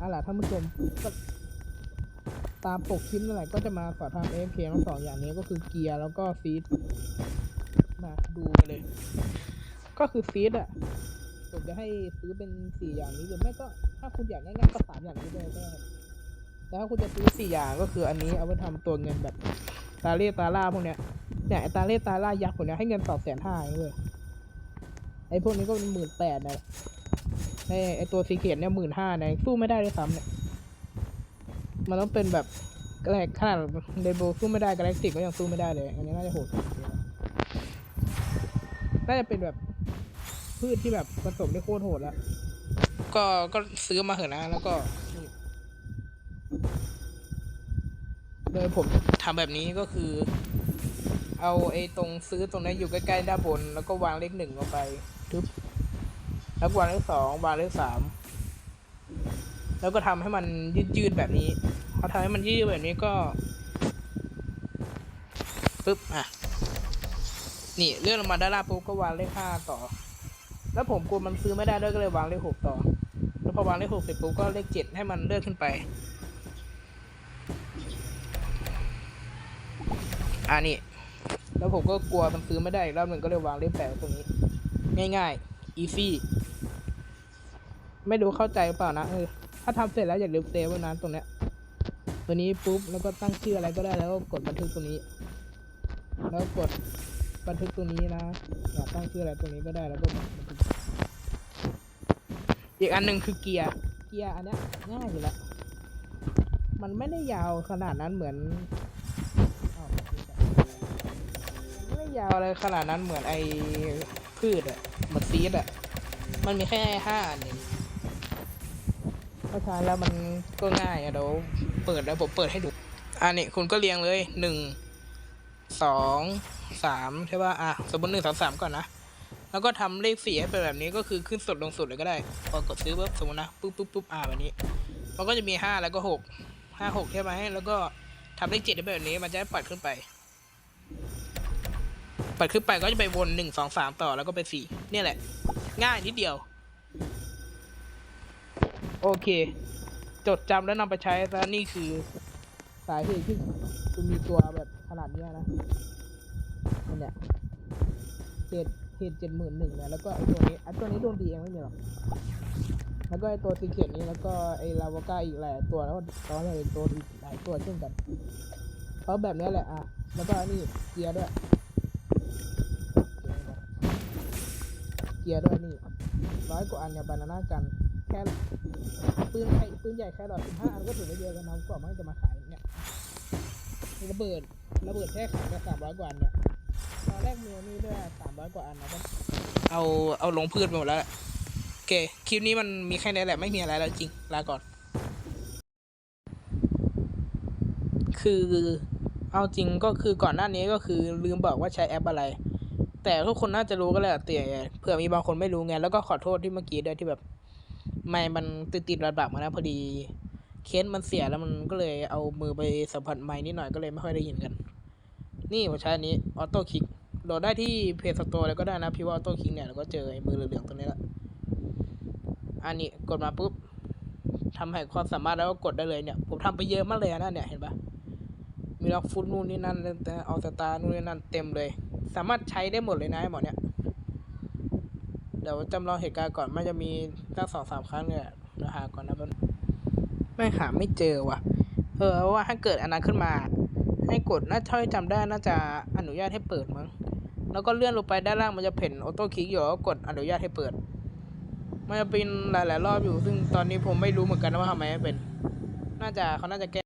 อะล่ะท่านผู้ชมตามปกคลิปนั่นแหละก็จะมาสอนทำ AFK ทั้งสองอย่างนี้ก็คือเกียร์แล้วก็ฟีดมาดูกันเลย ก็คือฟีดอะผมจะให้ซื้อเป็นสี่อย่างนี้หรือไม่ก็ถ้าคุณอยากง่ายๆก็สามอย่างนี้เลยก็ได้แต่ถ้าคุณจะซื้อสี่อย่างก็คืออันนี้เอาไว้ทำตัวเงินแบบตาเล่ตาล่าพวกเนี้ยเนี่ยไอตาเล่ตาล่ายักษ์พวกเนี้ยให้เงินสองแสนห้าเลยไอ้พวกนี้ก็เป็นหมื่นแปดนะ ไอ้ไอ้ตัวซีเกตเนี่ยหมื่นห้าเนี่ยสู้ไม่ได้ด้วยซ้ำเนี่ยมันต้องเป็นแบบแกลกขนาดเดโบสู้ไม่ได้กาแล็กติกก็ยังสู้ไม่ได้เลย อันนี้น่าจะโหดน่าจะเป็นแบบพืชที่แบบผสมได้โคตรโหดแล้วก็ก็ซื้อมาเถอะนะ แล้วก็โดยผมทำแบบนี้ก็คือ เอาไอ้ตรงซื้อตรงนี้อยู่ใกล้ๆด้านบน แล้วก็วางเลขหนึ่งลงไปทึบ แล้วก็วางเลขสองวางเลขสามแล้วก็ทำให้มันยืดๆแบบนี้พอทำให้มันยืดแบบนี้ก็ปึ๊บอะนี่เลื่อนลงมาด้านล่างปุ๊บก็วางเลขห้าต่อ แล้วผมกลัวมันซื้อไม่ได้ด้วยก็เลยวางเลขหกต่อ แล้วพอวางเลขหกเสร็จปุ๊บก็เลขเจ็ดให้มันเลื่อนขึ้นไปอ่านี่ แล้วผมก็กลัวมันซื้อไม่ได้อีกรอบหนึ่งก็เลยวางเลขแปดตรงนี้ ง่ายๆ easy ไม่รู้เข้าใจหรือเปล่านะเออถ้าทำเสร็จแล้วอย่าลืมเซฟไว้นะตรงเนี้ยตัวนี้ปุ๊บแล้วก็ตั้งชื่ออะไรก็ได้แล้วก็กดบันทึกตรงนี้ แล้วกดบันทึกตัวนี้นะอยากตั้งชื่ออะไรตัวนี้ก็ได้แล้วก็บันทึกอีกอันหนึ่งคือเกียร์เกียร์อันเนี้ยง่ายอยู่แล้วมันไม่ได้ยาวขนาดนั้นเหมือนอไม่ได้ยาวอะไรขนาดนั้นเหมือนไอ้พืชอะเหมือนซีดอะมันมีแค่ห้าอันเอง เพราะฉะนั้นแล้วมันก็ง่ายอะเดี๋ยวเปิดแล้วผมเปิดให้ดูอันนี้คุณก็เรียงเลยหนึ่งสองสามใช่ป่ะอะสมมติหนึ่งสองสามก่อนนะแล้วก็ทำเลขสี่ให้เป็นแบบนี้ก็คือขึ้นสุดลงสุดเลยก็ได้พอกดซื้อปุ๊บสมมตินะปุ๊บปุ๊บปุ๊บอ่าแบบนี้ มันก็จะมีห้าแล้วก็หกห้าหกใช่ไหมแล้วก็ทำเลขเจ็ดให้เป็นแบบนี้มันจะได้ปัดขึ้นไปปัดขึ้นไปก็จะไปวนหนึ่งสองสามต่อแล้วก็ไปสี่เนี่ยแหละ ง่ายนิดเดียว โอเค จดจำแล้วนำไปใช้แล้วนี่คือ สาเหตุที่คุณมีตัวแบบขนาดเนี้ยนะนั่นแหละเหตุเหตุเจ็ดหมื่นหนึ่งนี่ยแล้วก็ไอตัวนี้ไอตัวนี้โดนดีเองไม่มีหรอกแล้วก็ไอตัวซีเคียนี้แล้วก็ไอลาวาก้าอีกหลายตัวแล้วก็ตอนนี้ตัวอีกหลายตัวเช่นกันเพราะแบบนี้แหละอะแล้วก็นี่เกียร์ด้วยเกียร์ด้วยนี่ร้อยกว่าอันเนี่ยบานาน่ากัน ค่ปืนใหญ่ปืนใหญ่แค่ดอทสิบห้าอันก็ถือว่าเยอะแล้วนะก่อนมันจะมาขายเนี่ยระเบิดระเบิดแค่ขายแค่สามร้อยกว่าเนี่ยตอนแรกมีอันนี่ด้วยสามร้อยกว่าอันนะก็เอาเอาลงพืชไปหมดแล้วโอเคคลิปนี้มันมีแค่นี้แหละไม่มีอะไรแล้วจริงลาก่อน คือเอาจริงก็คือก่อนหน้านี้ก็คือลืมบอกว่าใช้แอปอะไร แต่ทุกคนน่าจะรู้ก็แหละแต่เผื่อมีบางคนไม่รู้ไงแล้วก็ขอโทษที่เมื่อกี้ด้วยที่แบบ ไม่มันติดติดระดับมาแล้วพอดี เคสมันเสียแล้วมันก็เลยเอามือไปสัมผัสไม้นิดหน่อยก็เลยไม่ค่อยได้ยินกัน นี่ผมใช้อันนี้ออโต้คลิกโหลดได้ที่เพจสโตร์แล้วก็ได้นะพี่ว่าออโต้คลิกเนี่ยแล้วก็เจอไอ้มือเหลืองๆตรงนี้ละอันนี้กดมาปุ๊บทำให้ความสามารถแล้วก็กดได้เลยเนี่ย ผมทำไปเยอะมากเลยนะเนี่ยเห็นปะมีล็อกฟุตนู่นนี่นั่นเอาสตาร์นู่นนี่นั่นเต็มเลย สามารถใช้ได้หมดเลยนะไอ้หมอเนี่ย เดี๋ยวจำลองเหตุการณ์ก่อนมันจะมีตั้งสองสามครั้งเนี่ยเดี๋ยวหาก่อนนะมันไม่หาไม่เจอว่ะ เออว่าถ้าเกิดอันนั้นขึ้นมา ให้กดน่าเท่าที่จำได้น่าจะอนุญาตให้เปิดมั้งแล้วก็เลื่อนลงไปด้านล่างมันจะเห็นออโต้คลิกอยู่แล้วก็กดอนุญาตให้เปิด มันจะเป็นหลาย ๆ รอบอยู่ ซึ่งตอนนี้ผมไม่รู้เหมือนกันนะว่าทำไมไม่เป็น น่าจะเขาน่าจะแก้